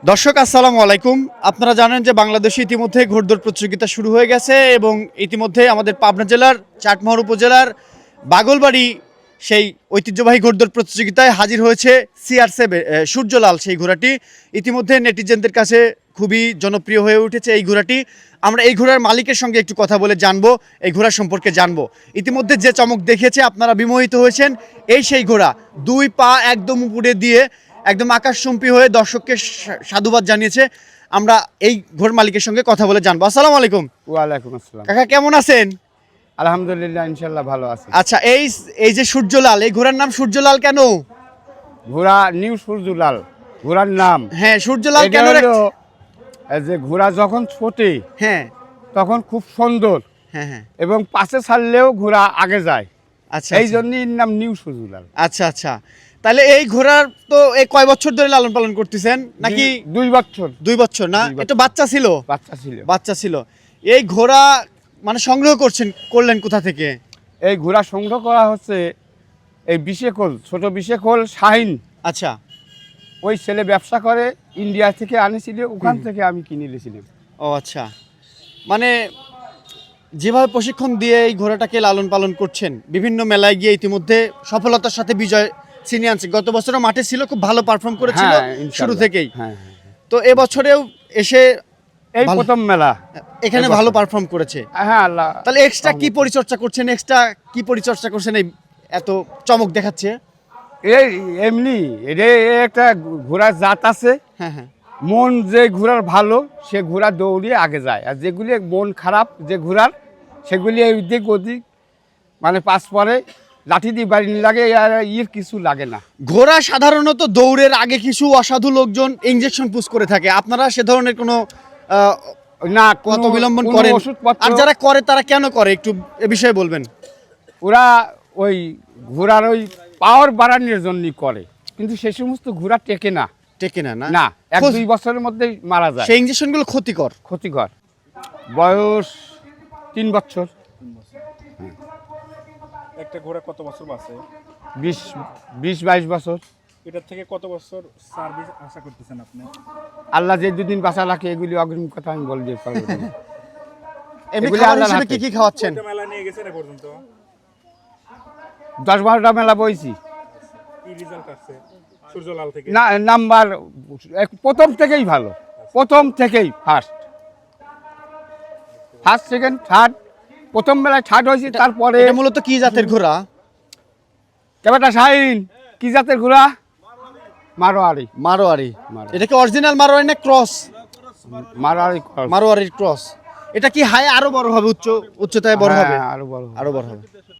দর্শক, আসসালামু আলাইকুম। আপনারা জানেন যে বাংলাদেশে ইতিমধ্যে ঘোড়দৌড় প্রতিযোগিতা শুরু হয়ে গেছে এবং ইতিমধ্যে আমাদের পাবনা জেলার, চাটমোহর উপজেলার বাগলবাড়ি সেই ঐতিহ্যবাহী ঘোড়দৌড় প্রতিযোগিতায় হাজির হয়েছে সিআর সেভেন সূর্যলাল সেই ঘোড়াটি। ইতিমধ্যে নেটিজেনদের কাছে খুবই জনপ্রিয় হয়ে উঠেছে এই ঘোড়াটি। আমরা এই ঘোড়ার মালিকের সঙ্গে একটু কথা বলে জানব, এই ঘোড়া সম্পর্কে জানব। ইতিমধ্যে যে চমক দেখেছে আপনারা বিমোহিত হয়েছেন এই সেই ঘোড়া। দুই পা একদম উপরে দিয়ে একদম আকাশচম্পী হয়ে দর্শককে সাধুবাদ জানিয়েছে। আমরা এই ঘোড় মালিকের সঙ্গে কথা বলে জানব। আসসালামু আলাইকুম। ওয়ালাইকুম আসসালাম। কাকা কেমন আছেন? আলহামদুলিল্লাহ ইনশাল্লাহ ভালো আছে। আচ্ছা এই এই যে সূর্যলাল এই ঘোড়ার নাম সূর্যলাল কেন? ঘোড়া নিউ সূর্যলাল ঘোড়ার নাম। হ্যাঁ সূর্যলাল কেন এই যে ঘোড়া যখন ছোটে হ্যাঁ। তখন খুব সুন্দর। হ্যাঁ হ্যাঁ। এবং পাশে ছাড়লেও ঘোড়া আগে যায়। আচ্ছা এই আচ্ছা। জন্যই নাম নিউ সূর্যলাল। আচ্ছা আচ্ছা। তাহলে এই ঘোড়ার তো এই কয় বছর ধরে লালন পালন করতেছেন? নাকি দুই- বছর। দুই বছর না। একটু বাচ্চা ছিল? বাচ্চা ছিল। বাচ্চা ছিল। এই ঘোড়া মানে সংগ্রহ করছেন করলেন কোথা থেকে? এই ঘোড়া সংগ্রহ করা হচ্ছে এই বিশেকল ছোট বিশেকল শাহিন। আচ্ছা। ওই ছেলে ব্যবসা করে ইন্ডিয়া থেকে আনেছিল ওখান থেকে আমি কিনে নিয়েছিলাম ও আচ্ছা। মানে যেভাবে প্রশিক্ষণ দিয়ে এই ঘোড়াটাকে লালন পালন করছেন বিভিন্ন মেলায় গিয়ে ইতিমধ্যে সফলতার সাথে বিজয় আনছে। গত বছরও মাঠে ছিল খুব ভালো পারফর্ম করেছিল হ্যাঁ, শুরু থেকেই। হ্যাঁ হ্যাঁ। তো এবছরেও এসে এই প্রথম মেলা। এখানে ভালো পারফর্ম করেছে। হ্যাঁ আল্লাহ। তাহলে এক্সট্রা কি পরিচর্যা করছেন? এক্সট্রা কি পরিচর্যা করছেন? এই এত চমক দেখাচ্ছে? এই এমনি এটা একটা ঘোড়ার জাত আছে। হ্যাঁ হ্যাঁ। মন যে ঘোড়ার ভালো সে ঘোড়া দৌড়িয়ে আগে যায়। আর যেগুলি মন খারাপ যে ঘোড়ার সেগুলি এই দিক ওদিক মানে পাস পরে লাঠি দিয়ে বাড়ি লাগে আর ইয়ের কিছু লাগে না। ঘোড়া সাধারণত দৌড়ের আগে কিছু অসাধু লোকজন ইঞ্জেকশন পুশ করে থাকে। আপনারা সে ধরনের কোনো না কত বিলম্বন করে আর যারা করে তারা কেন করে? একটু এ বিষয়ে বলবেন। ওরা ওই ঘোড়ার ওই পাওয়ার বাড়ানোর জন্যই করে। কিন্তু সে সমস্ত ঘোড়া টেকে না। টেকে না না? না এক দুই বছরের মধ্যেই মারা যায়। সেই ইঞ্জেকশনগুলো ক্ষতিকর? ক্ষতিকর। বয়স তিন বছর। একটা ঘোড়া কত বছর বাঁচে? বিশ বিশ বাইশ বছর। এটার থেকে কত বছর সার্ভিস আশা করতেছেন আপনি? আল্লাহ যে দুদিন বাঁচা রাখে এগুলি অগ্রিম কথা আমি বলে দিতে পারব। না। এমনি এগুলো খাবার আল্লাহর হিসেবে হাতে। কি কি খাওয়াচ্ছেন? এটা মেলা নিয়ে গেছেন এ পর্যন্ত? দশ বারোটা মেলা বইছি। কি রেজাল্ট আসছে সূর্যলাল থেকে? না নাম্বার এক- প্রথম থেকেই ভালো। প্রথম থেকেই ফার্স্ট ফার্স্ট সেকেন্ড থার্ড প্রথম বেলায় ছাট হয়েছে তারপরে মূলত কি জাতের ঘোড়া? কেবাটা শাহিন কি জাতের ঘোড়া? মারোয়ারি। মারোয়ারি। এটা কি অরিজিনাল মারোয়ারি না ক্রস মারোয়ারি। মারোয়ারির ক্রস এটা কি হাই আরও বড় হবে উচ্চ উচ্চতায় বড় হবে? হ্যাঁ, আরও বড় আরও বড় হবে।